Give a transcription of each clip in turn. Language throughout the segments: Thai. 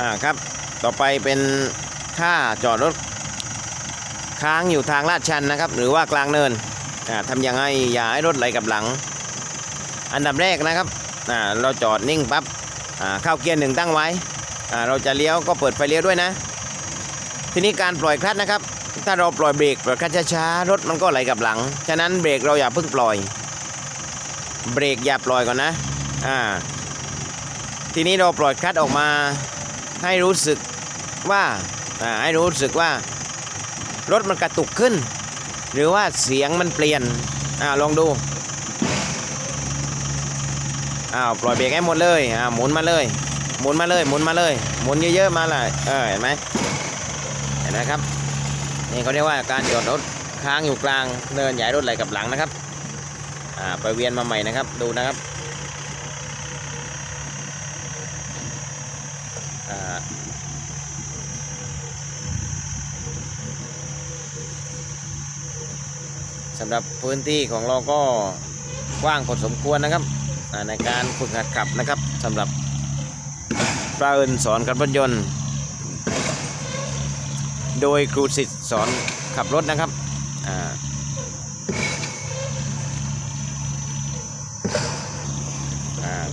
อ่าครับ ต่อไปเป็นท่าจอดรถค้างอยู่ทางลาดชันนะครับ หรือว่ากลางเนินอ่าทำยังไงอย่าให้รถไหลกับหลัง อันดับแรกนะครับอ่าเราจอดนิ่งปั๊บอ่าเข้าเกียร์หนึ่งตั้งไว้อ่าเราจะเลี้ยวก็เปิดไฟเลี้ยวด้วยนะ ทีนี้การปล่อยคลัตช์นะครับ ถ้าเราปล่อยเบรกปล่อยคลัตช์ช้าๆรถมันก็ไหลกับหลัง ฉะนั้นเบรกเราอย่าเพิ่งปล่อย เบรกอย่าปล่อยก่อนนะอ่าทีนี้เราปล่อยคลัตช์ออกมา ให้รู้สึกว่าให้รู้สึกว่ารถมันกระตุกขึ้น หรือว่าเสียงมันเปลี่ยนอ่าลองดูอ้าวปล่อยเบรกให้หมดเลยอ่าหมุนมาเลย หมุนมาเลยหมุนมาเลยหมุนเยอะๆมาเลยเออเห็นไหมเห็นไหมครับนี่เขาเรียกว่าการจอดรถค้างอยู่กลางเนินใหญ่รถไหลกับหลังนะครับอ่าไปเวียนมาใหม่นะครับดูนะครับอ่า สำหรับพื้นที่ของเราก็กว้างพอสมควรนะครับในการฝึกหัดขับนะครับสำหรับปลาเอิญสอนขับรถยนต์ โดยครูสิทธิ์สอนขับรถนะครับอ่า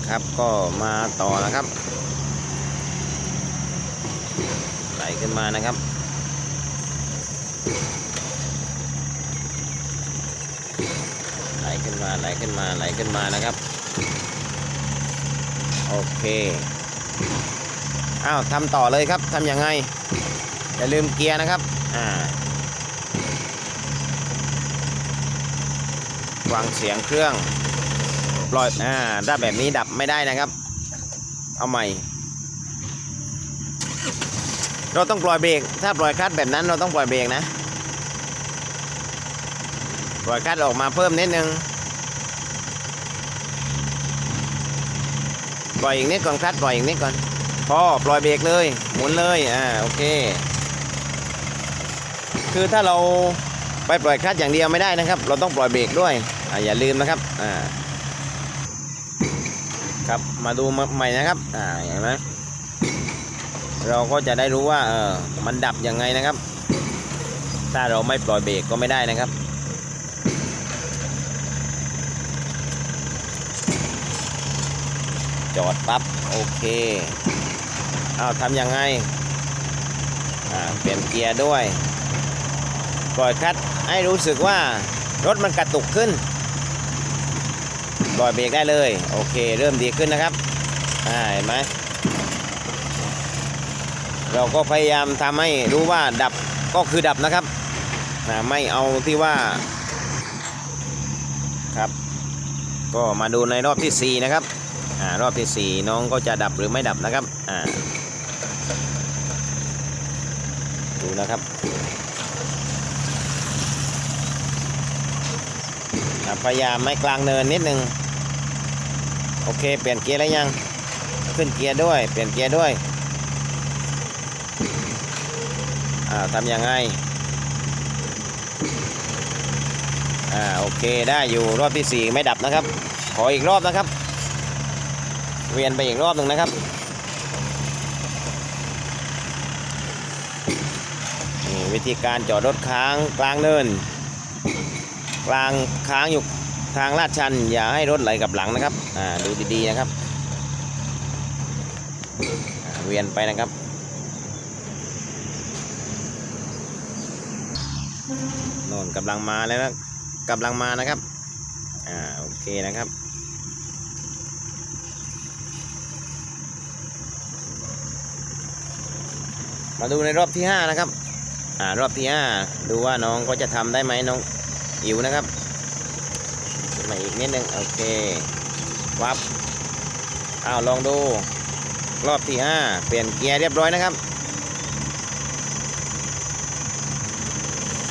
ครับก็มาต่อนะครับ ไหลขึ้นมานะครับไหลขึ้นมาไหลขึ้นมาไหลขึ้นมานะครับ โอเคอ้าวทำต่อเลยครับทำยังไงอย่าลืมเกียร์นะครับอ่าวางเสียงเครื่องปล่อยอ่าถ้าแบบนี้ดับไม่ได้นะครับ เอาใหม่ เราต้องปล่อยเบรก ถ้าปล่อยคลัตช์แบบนั้นเราต้องปล่อยเบรกนะ ปล่อยคลัตช์ออกมาเพิ่มนิดนึง ปล่อยอีกนิดก่อนคลัตช์ปล่อยอีกนิดก่อนพอปล่อยเบรกเลย หมุนเลย อ่า โอเค คือถ้าเราไปปล่อยคลัตช์อย่างเดียวไม่ได้นะครับ เราต้องปล่อยเบรกด้วย อ่า อย่าลืมนะครับ อ่า ครับ มาดูใหม่นะครับ อ่า เห็นไหม เราก็จะได้รู้ว่าเออมันดับยังไงนะครับ ถ้าเราไม่ปล่อยเบรกก็ไม่ได้นะครับจอดปั๊บโอเคเอาทำยังไงอ่าเปลี่ยนเกียร์ด้วย ปล่อยคลัตช์ให้รู้สึกว่ารถมันกระตุกขึ้น ปล่อยเบรกได้เลย โอเค เริ่มดีขึ้นนะครับอ่าเห็นไหม เราก็พยายามทำให้รู้ว่าดับก็คือดับนะครับนะไม่เอาที่ว่าครับ ก็มาดูในรอบที่ 4 นะครับอ่ารอบที่ 4 น้องก็จะดับหรือไม่ดับนะครับอ่าดูนะครับพยายามไม่กลางเนินนิดนึงโอเค เปลี่ยนเกียร์แล้วยัง ขึ้นเกียร์ด้วย เปลี่ยนเกียร์ด้วย อ่า ทำยังไงอ่าโอเคได้อยู่รอบที่ 4 ไม่ดับนะครับ ขออีกรอบนะครับ เวียนไปอีกรอบหนึ่งนะครับนี่วิธีการจอดรถค้างกลางเนิน กลางค้างอยู่ทางลาดชัน อย่าให้รถไหลกับหลังนะครับอ่าดูดีๆนะครับ เวียนไปนะครับ โน่นกำลังมาแล้วนะกำลังมานะครับ อ่าโอเคนะครับ มาดูในรอบที่5นะครับ อ่ารอบที่5ดูว่าน้องก็จะทำได้ไหมน้องอิ๋วนะครับมาอีกนิดนึงโอเค วับอ้าวลองดู รอบที่5เปลี่ยนเกียร์เรียบร้อยนะครับ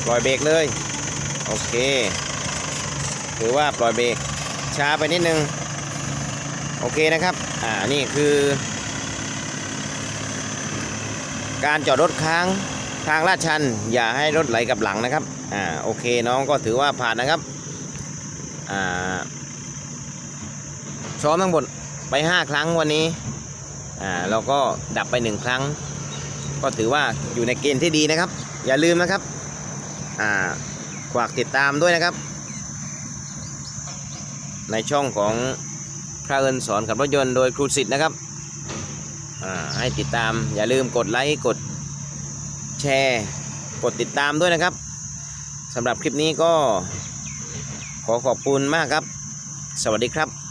ปล่อยเบรกเลย โอเคถือว่าปล่อยเบรกช้าไปนิดนึง โอเคนะครับ อ่า นี่คือ การจอดรถค้างทางลาดชัน อย่าให้รถไหลกับหลังนะครับ อ่า โอเคน้องก็ถือว่าผ่านนะครับ อ่า ซ้อมทั้งหมดไป 5 ครั้งวันนี้ อ่า เราก็ดับไปหนึ่งครั้ง ก็ถือว่าอยู่ในเกณฑ์ที่ดีนะครับ อย่าลืมนะครับ อ่าฝากติดตามด้วยนะครับ ในช่องของพระเอิญสอนกับรถยนต์โดยครูสิทธิ์นะครับให้ติดตามอย่าลืมกดไลค์กดแชร์กดติดตามด้วยนะครับสำหรับคลิปนี้ก็ขอขอบคุณมากครับ สวัสดีครับ